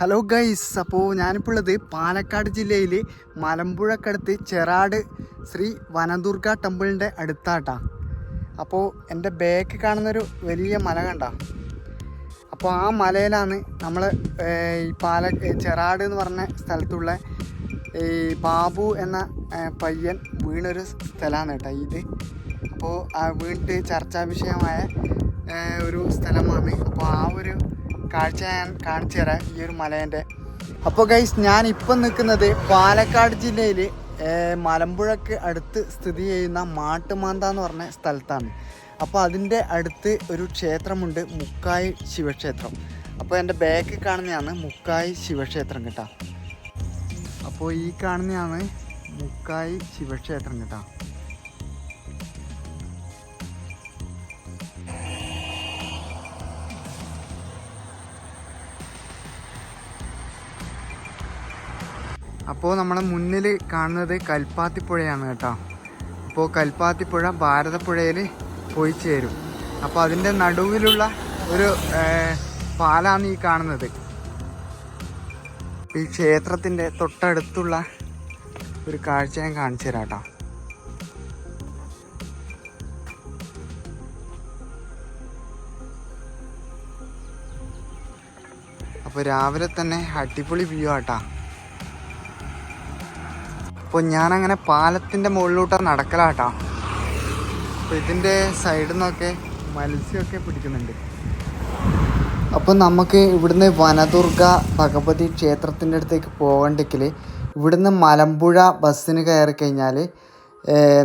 Hello guys അപ്പോൾ ഞാനിപ്പോൾ ഉള്ളത് പാലക്കാട് ജില്ലയിൽ മലമ്പുഴക്കടുത്ത് ചെറാട് ശ്രീ വനദുർഗ ടെമ്പിളിന്റെ അടുത്താട്ടാ. അപ്പോൾ എന്റെ ബാക്ക് കാണുന്നൊരു വലിയ മല കണ്ട. അപ്പോൾ ആ മലയിലാണ് നമ്മൾ ഈ പാല ചെറാട് എന്ന് പറഞ്ഞ സ്ഥലത്തുള്ള ഈ ബാബു എന്ന പയ്യൻ വീണൊരു സ്ഥലമാണ് കേട്ടോ ഇത്. അപ്പോൾ ആ വീണിട്ട് ചർച്ചാ വിഷയമായ ഒരു സ്ഥലമാണ്. അപ്പോൾ ആ ഒരു കാഴ്ച ഞാൻ കാണിച്ചു തരാം ഈ ഒരു മലേന്റെ. അപ്പോൾ ഗൈസ് ഞാൻ ഇപ്പം നിൽക്കുന്നത് പാലക്കാട് ജില്ലയിൽ മലമ്പുഴക്ക് അടുത്ത് സ്ഥിതി ചെയ്യുന്ന മാട്ടുമാന്ത എന്ന് പറഞ്ഞ സ്ഥലത്താണ്. അപ്പോൾ അതിന്റെ അടുത്ത് ഒരു ക്ഷേത്രമുണ്ട് മുക്കായി ശിവക്ഷേത്രം. അപ്പോൾ എന്റെ ബാക്കിൽ കാണുന്നതാണ് മുക്കായി ശിവക്ഷേത്രം കേട്ടോ. അപ്പോൾ ഈ കാണുന്നതാണ് മുക്കായി ശിവക്ഷേത്രം കേട്ടോ. അപ്പോൾ നമ്മളെ മുന്നിൽ കാണുന്നത് കൽപ്പാത്തിപ്പുഴയാണ് കേട്ടോ. അപ്പോൾ കൽപ്പാത്തിപ്പുഴ ഭാരതപ്പുഴയിൽ പോയി ചേരും. അപ്പോൾ അതിന്റെ നടുവിലുള്ള ഒരു പാലാണ് ഈ കാണുന്നത്. ഈ ക്ഷേത്രത്തിന്റെ തൊട്ടടുത്തുള്ള ഒരു കാഴ്ച ഞാൻ കാണിച്ചു തരാം കേട്ടോ. അപ്പോൾ രാവിലെ തന്നെ അടിപൊളി വ്യൂ ആട്ടാ അപ്പോൾ ഞാനങ്ങനെ പാലത്തിന്റെ മുകളിലോട്ട് നടക്കലാട്ടാ. അപ്പോൾ ഇതിന്റെ സൈഡിൽ നിന്നൊക്കെ മത്സ്യമൊക്കെ പിടിക്കുന്നുണ്ട്. അപ്പോൾ നമുക്ക് ഇവിടുന്ന് വനദുർഗ ഭഗവതി ക്ഷേത്രത്തിന്റെ അടുത്തേക്ക് പോകണ്ടെങ്കിൽ ഇവിടുന്ന് മലമ്പുഴ ബസ്സിന് കയറി കഴിഞ്ഞാൽ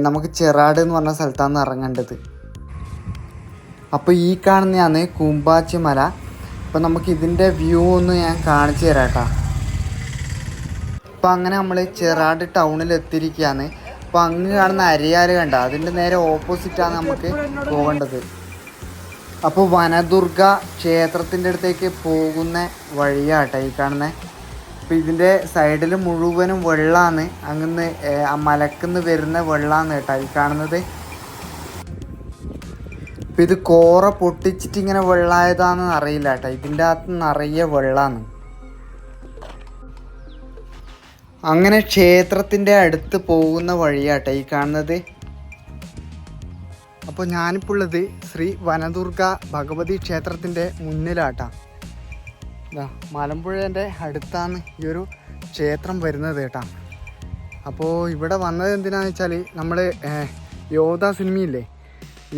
നമുക്ക് ചെറാട് എന്ന് പറഞ്ഞ സ്ഥലത്താണ് ഇറങ്ങേണ്ടത്. അപ്പോൾ ഈ കാണുന്നതാണ് കൂമ്പാച്ചി മല അപ്പോൾ നമുക്ക് ഇതിന്റെ വ്യൂ ഒന്ന് ഞാൻ കാണിച്ചു തരാം കേട്ടോ അപ്പോൾ അങ്ങനെ നമ്മൾ ചെറാട് ടൗണിൽ എത്തിയിരിക്കുകയാണ് അപ്പോൾ അങ്ങ് കാണുന്ന അരിയാൽ കണ്ട അതിന്റെ നേരെ ഓപ്പോസിറ്റാണ് നമുക്ക് പോകേണ്ടത്. അപ്പോൾ വനദുർഗ ക്ഷേത്രത്തിന്റെ അടുത്തേക്ക് പോകുന്ന വഴിയാട്ടെ ഈ കാണുന്നത് അപ്പോൾ ഇതിന്റെ സൈഡിൽ മുഴുവനും വെള്ളമാണ് അങ്ങന്ന് മലക്കുന്ന് വരുന്ന വെള്ളമാണ് കേട്ടോ ഈ കാണുന്നത്. അപ്പം ഇത് കോറ പൊട്ടിച്ചിട്ട് ഇങ്ങനെ വെള്ളമായതാണെന്ന് അറിയില്ല കേട്ടോ. ഇതിന്റെ അകത്ത് നിറയെ വെള്ളമാണ് അങ്ങനെ ക്ഷേത്രത്തിന്റെ അടുത്ത് പോകുന്ന വഴിയാട്ടെ ഈ കാണുന്നത്. അപ്പോൾ ഞാനിപ്പോൾ ഉള്ളത് ശ്രീ വനദുർഗ ഭഗവതി ക്ഷേത്രത്തിന്റെ മുന്നിലാട്ടാ. മലമ്പുഴേന്റെ അടുത്താണ് ഈ ഒരു ക്ഷേത്രം വരുന്നത് കേട്ടാ. അപ്പോൾ ഇവിടെ വന്നത് എന്തിനാന്ന് വെച്ചാൽ നമ്മൾ യോധ സിനിമയില്ലേ?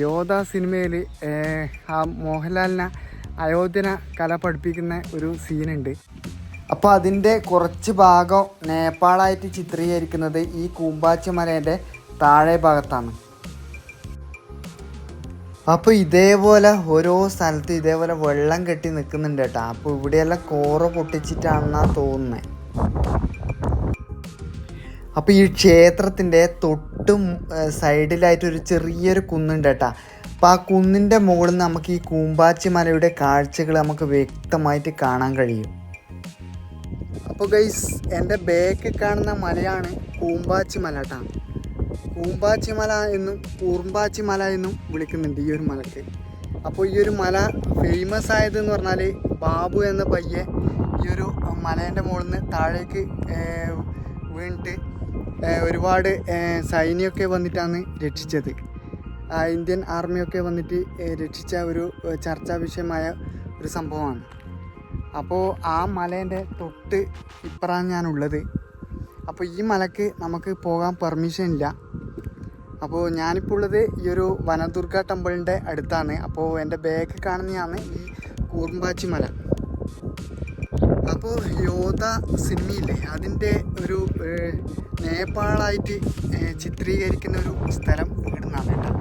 യോധ സിനിമയിൽ ആ മോഹൻലാലിനെ അയോധ്യന കല പഠിപ്പിക്കുന്ന ഒരു സീനുണ്ട്. അപ്പോൾ അതിന്റെ കുറച്ച് ഭാഗം നേപ്പാളായിട്ട് ചിത്രീകരിക്കുന്നത് ഈ കൂമ്പാച്ചി മലേന്റെ താഴെ ഭാഗത്താണ്. അപ്പോൾ ഇതേപോലെ ഓരോ സ്ഥലത്ത് ഇതേപോലെ വെള്ളം കെട്ടി നിൽക്കുന്നുണ്ട് കേട്ടോ. അപ്പോൾ ഇവിടെയെല്ലാം കോറ പൊട്ടിച്ചിട്ടാണെന്നാണ് തോന്നുന്നത് അപ്പോൾ ഈ ക്ഷേത്രത്തിന്റെ തൊട്ടും സൈഡിലായിട്ട് ഒരു ചെറിയൊരു കുന്നുണ്ട് കേട്ടോ. അപ്പോൾ ആ കുന്നിന്റെ മുകളിൽ നമുക്ക് ഈ കൂമ്പാച്ചി മലയുടെ കാഴ്ചകൾ നമുക്ക് വ്യക്തമായിട്ട് കാണാൻ കഴിയും. അപ്പോൾ ഗൈസ് എന്റെ ബേക്ക് കാണുന്ന മലയാണ് കൂമ്പാച്ചി മല കേട്ടോ കൂമ്പാച്ചി മല എന്നും കൂർമ്പാച്ചി മല എന്നും വിളിക്കുന്നുണ്ട് ഈ ഒരു മലക്ക്. അപ്പോൾ ഈ ഒരു മല ഫേമസ് ആയതെന്ന് പറഞ്ഞാൽ ബാബു എന്ന പയ്യെ ഈ ഒരു മലേന്റെ മുകളിൽ നിന്ന് താഴേക്ക് വീണിട്ട് ഒരുപാട് സൈന്യമൊക്കെ വന്നിട്ടാണ് രക്ഷിച്ചത്. ഇന്ത്യൻ ആർമിയൊക്കെ വന്നിട്ട് രക്ഷിച്ച ഒരു ചർച്ചാ വിഷയമായ ഒരു സംഭവമാണ്. അപ്പോൾ ആ മലേന്റെ തൊട്ട് ഇപ്പറാണ് ഞാനുള്ളത്. അപ്പോൾ ഈ മലക്ക് നമുക്ക് പോകാൻ പെർമിഷൻ ഇല്ല. അപ്പോൾ ഞാനിപ്പോൾ ഉള്ളത് ഈ ഒരു വനദുർഗ ടെമ്പിളിന്റെ അടുത്താണ്. അപ്പോൾ എന്റെ ബാഗ് കാണുന്നതാണ് ഈ കൂർമ്പാച്ചി മല. അപ്പോൾ യോധ സിനിമയില്ലേ അതിന്റെ ഒരു നേപ്പാളായിട്ട് ചിത്രീകരിക്കുന്ന ഒരു സ്ഥലം ഇവിടുന്നാണ് കേട്ടോ.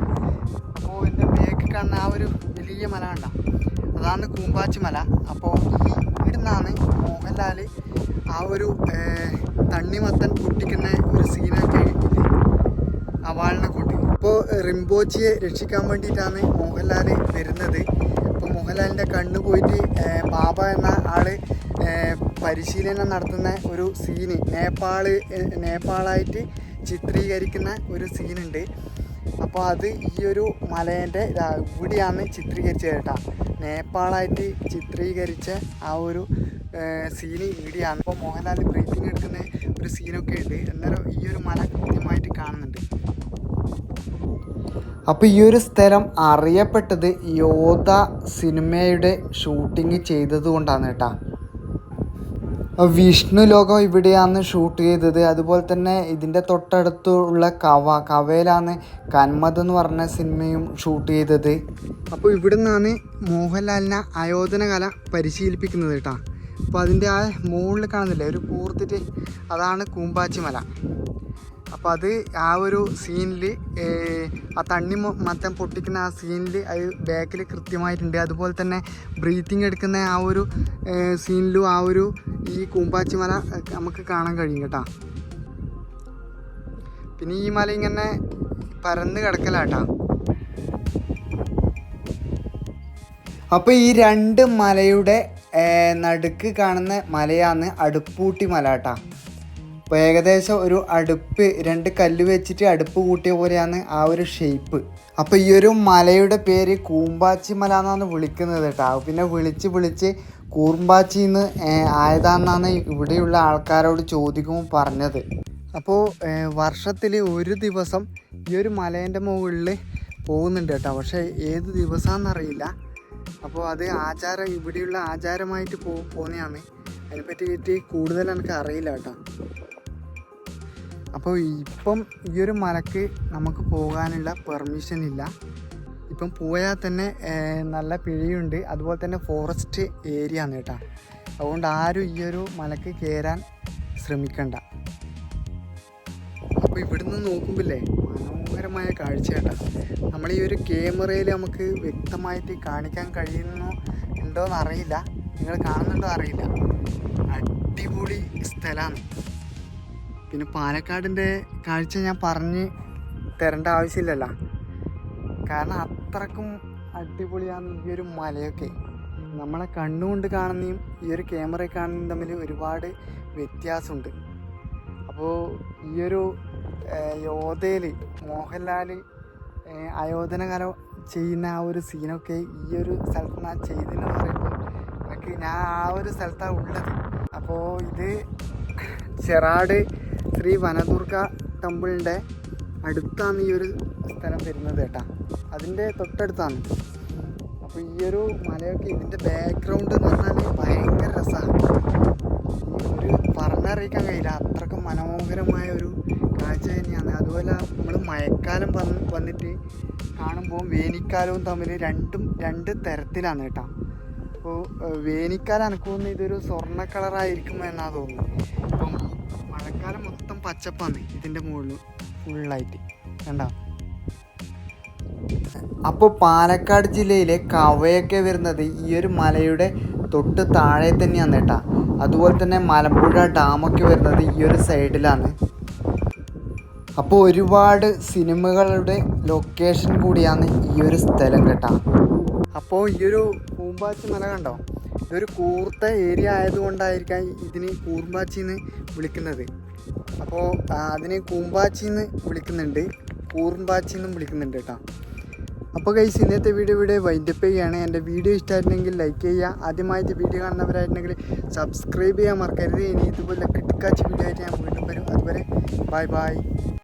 അപ്പോൾ എന്റെ ബാഗ് കാണുന്ന ആ ഒരു വലിയ മല കണ്ട? അതാണ് കൂമ്പാച്ചി മല അപ്പോൾ ഇവിടുന്നാണ് മോഹൻലാൽ ആ ഒരു തണ്ണിമത്തൻ പൊട്ടിക്കുന്ന ഒരു സീനൊക്കെ അവാളിനെ കൂട്ടി ഇപ്പോൾ റിംബോച്ചിയെ രക്ഷിക്കാൻ വേണ്ടിയിട്ടാണ് മോഹൻലാൽ വരുന്നത്. അപ്പോൾ മോഹൻലാലിന്റെ കണ്ണ് പോയിട്ട് ബാബ എന്ന ആൾ പരിശീലനം നടത്തുന്ന ഒരു സീന് നേപ്പാൾ നേപ്പാളായിട്ട് ചിത്രീകരിക്കുന്ന ഒരു സീനുണ്ട് അപ്പോൾ അത് ഈ ഒരു മലേന്റെ ഇവിടെയാണ് ചിത്രീകരിച്ചത് കേട്ടോ. നേപ്പാളായിട്ട് ചിത്രീകരിച്ച ആ ഒരു സീന് ഇവിടെയാണ് അപ്പോൾ മോഹൻലാൽ ബ്രീത്തിങ് എടുക്കുന്ന ഒരു സീനൊക്കെ ഉണ്ട്. അന്നേരം ഈ ഒരു മല കൃത്യമായിട്ട് കാണുന്നുണ്ട്. അപ്പോൾ ഈ ഒരു സ്ഥലം അറിയപ്പെട്ടത് യോധ സിനിമയുടെ ഷൂട്ടിങ് ചെയ്തത് കൊണ്ടാണ് കേട്ടോ. വിഷ്ണു ലോകം ഇവിടെയാണ് ഷൂട്ട് ചെയ്തത്. അതുപോലെ തന്നെ ഇതിന്റെ തൊട്ടടുത്തുള്ള കവ കവയിലാണ് കന്മത് എന്ന് പറഞ്ഞ സിനിമയും ഷൂട്ട് ചെയ്തത്. അപ്പോൾ ഇവിടെ നിന്നാണ് മോഹൻലാലിനെ ആയോധന കല പരിശീലിപ്പിക്കുന്നത് കേട്ടോ. അപ്പോൾ അതിന്റെ ആ മുകളിൽ കാണുന്നില്ലേ? ഒരു കൂർത്തിട്ട് അതാണ് കൂമ്പാച്ചി മല. അപ്പോൾ അത് ആ ഒരു സീനിൽ ആ തണ്ണി മത്തം പൊട്ടിക്കുന്ന ആ സീനിൽ അത് ബാക്കിൽ കൃത്യമായിട്ടുണ്ട്. അതുപോലെ തന്നെ ബ്രീത്തിങ് എടുക്കുന്ന ആ ഒരു സീനിലും ആ ഒരു ഈ കൂമ്പാച്ചി മല നമുക്ക് കാണാൻ കഴിയും കേട്ടോ. പിന്നെ ഈ മല ഇങ്ങനെ പരന്ന് കിടക്കലാട്ടാ അപ്പോൾ ഈ രണ്ട് മലയുടെ നടുക്ക് കാണുന്ന മലയാണ് അടുപ്പൂട്ടി മല കേട്ടാ. അപ്പോൾ ഏകദേശം ഒരു അടുപ്പ് രണ്ട് കല്ല് വെച്ചിട്ട് അടുപ്പ് കൂട്ടിയ പോലെയാണ് ആ ഒരു ഷേപ്പ് അപ്പോൾ ഈ ഒരു മലയുടെ പേര് കൂമ്പാച്ചി മല എന്നാണ് വിളിക്കുന്നത് കേട്ടോ. പിന്നെ വിളിച്ച് വിളിച്ച് കൂർമ്പാച്ചിന്ന് ആയതാണെന്നാണ് ഇവിടെയുള്ള ആൾക്കാരോട് ചോദിക്കുമ്പോൾ പറഞ്ഞത്. അപ്പോൾ വർഷത്തിൽ ഒരു ദിവസം ഈ ഒരു മലേന്റെ മുകളിൽ പോകുന്നുണ്ട് കേട്ടോ. പക്ഷേ ഏത് ദിവസമാണെന്നറിയില്ല അപ്പോൾ അത് ആചാരം ഇവിടെയുള്ള ആചാരമായിട്ട് പോ പോകുന്നതാണ് അതിനെപ്പറ്റി കൂടുതൽ എനിക്ക് അറിയില്ല കേട്ടോ. അപ്പോൾ ഇപ്പം ഈ ഒരു മലക്ക് നമുക്ക് പോകാനുള്ള പെർമിഷൻ ഇല്ല. ഇപ്പം പോയാൽ തന്നെ നല്ല പിഴയുണ്ട്. അതുപോലെ തന്നെ ഫോറസ്റ്റ് ഏരിയ ആണ് കേട്ടോ. അതുകൊണ്ട് ആരും ഈ ഒരു മലക്ക് കയറാൻ ശ്രമിക്കണ്ട. അപ്പോൾ ഇവിടുന്ന് നോക്കുമ്പില്ലേ മനോഹരമായ കാഴ്ച കേട്ടോ. നമ്മൾ ഈ ഒരു ക്യാമറയിൽ നമുക്ക് വ്യക്തമായിട്ട് കാണിക്കാൻ കഴിയുന്നു ഉണ്ടോയെന്ന് അറിയില്ല നിങ്ങൾ കാണുന്നുണ്ടോ അറിയില്ല. അടിപൊളി സ്ഥലമാണ് പിന്നെ പാലക്കാടിന്റെ കാഴ്ച ഞാൻ പറഞ്ഞ് തരേണ്ട ആവശ്യമില്ലല്ലോ. കാരണം അത്രക്കും അടിപൊളിയാണ് ഈ ഒരു മലയൊക്കെ. നമ്മളെ കണ്ണുകൊണ്ട് കാണുന്നതും ഈ ഒരു ക്യാമറയിൽ കാണുന്നതും തമ്മിൽ ഒരുപാട് വ്യത്യാസമുണ്ട്. അപ്പോൾ ഈയൊരു യോധയിൽ മോഹൻലാൽ അയോധന കല ചെയ്യുന്ന ആ ഒരു സീനൊക്കെ ഈ ഒരു സ്ഥലത്ത് ഞാൻ ചെയ്തെന്ന് പറയുമ്പോൾ എനിക്ക് ഞാൻ ആ ഒരു സ്ഥലത്താണ് ഉള്ളത്. അപ്പോൾ ഇത് ചെറാട് ശ്രീ വനദുർഗ ടെമ്പിളിന്റെ അടുത്താണ് ഈ ഒരു സ്ഥലം വരുന്നത് കേട്ടാ. അതിന്റെ തൊട്ടടുത്താണ്. അപ്പോൾ ഈ ഒരു മലയൊക്കെ ഇതിന്റെ ബാക്ക്ഗ്രൗണ്ട് എന്ന് പറഞ്ഞാൽ ഭയങ്കര രസമാണ് ഒരു പറഞ്ഞറിയിക്കാൻ കഴിയില്ല. അത്രക്കും മനോഹരമായ ഒരു കാഴ്ച തന്നെയാണ്. അതുപോലെ നമ്മൾ മഴക്കാലം വന്ന് വന്നിട്ട് കാണുമ്പോൾ വേനൽക്കാലവും തമ്മിൽ രണ്ടും രണ്ട് തരത്തിലാണ് കേട്ടോ. അപ്പോൾ വേനൽക്കാലം എനിക്ക് തോന്നുന്നു ഇതൊരു സ്വർണ കളറായിരിക്കും എന്നാണ് തോന്നുന്നത് ഇപ്പം മഴക്കാലം മൊത്തം പച്ചപ്പാണ് ഇതിന്റെ മുകളിൽ ഫുള്ളായിട്ട് കണ്ടോ? അപ്പോൾ പാലക്കാട് ജില്ലയിലെ കവയൊക്കെ വരുന്നത് ഈ ഒരു മലയുടെ തൊട്ട് താഴെ തന്നെയാണ് കേട്ടോ. അതുപോലെ തന്നെ മലമ്പുഴ ഡാമൊക്കെ വരുന്നത് ഈ ഒരു സൈഡിലാണ്. അപ്പോൾ ഒരുപാട് സിനിമകളുടെ ലൊക്കേഷൻ കൂടിയാണ് ഈ ഒരു സ്ഥലം കേട്ടോ. അപ്പോൾ ഈ ഒരു പൂമ്പാച്ചി മല കണ്ടോ? ഇതൊരു കൂർത്ത ഏരിയ ആയതുകൊണ്ടായിരിക്കാം ഇതിന് കൂർമ്പാച്ചി എന്ന് വിളിക്കുന്നത് അപ്പോൾ അതിന് കൂമ്പാച്ചി എന്ന് വിളിക്കുന്നുണ്ട്. കൂർമ്പാച്ചി എന്നും വിളിക്കുന്നുണ്ട് കേട്ടോ. അപ്പോൾ കൈസ് ഇന്നത്തെ വീഡിയോ ഇവിടെ വൈൻഡപ്പ് ചെയ്യുകയാണ് എന്റെ വീഡിയോ ഇഷ്ടമായിരുന്നെങ്കിൽ ലൈക്ക് ചെയ്യുക. ആദ്യമായിട്ട് വീഡിയോ കാണുന്നവരായിരുന്നെങ്കിൽ സബ്സ്ക്രൈബ് ചെയ്യാൻ മറക്കരുത്. ഇനി ഇതുപോലെ കിട്ടിക്കാച്ച് വീഡിയോ ആയിട്ട് ഞാൻ വീണ്ടും വരും. അതുവരെ ബൈ ബൈ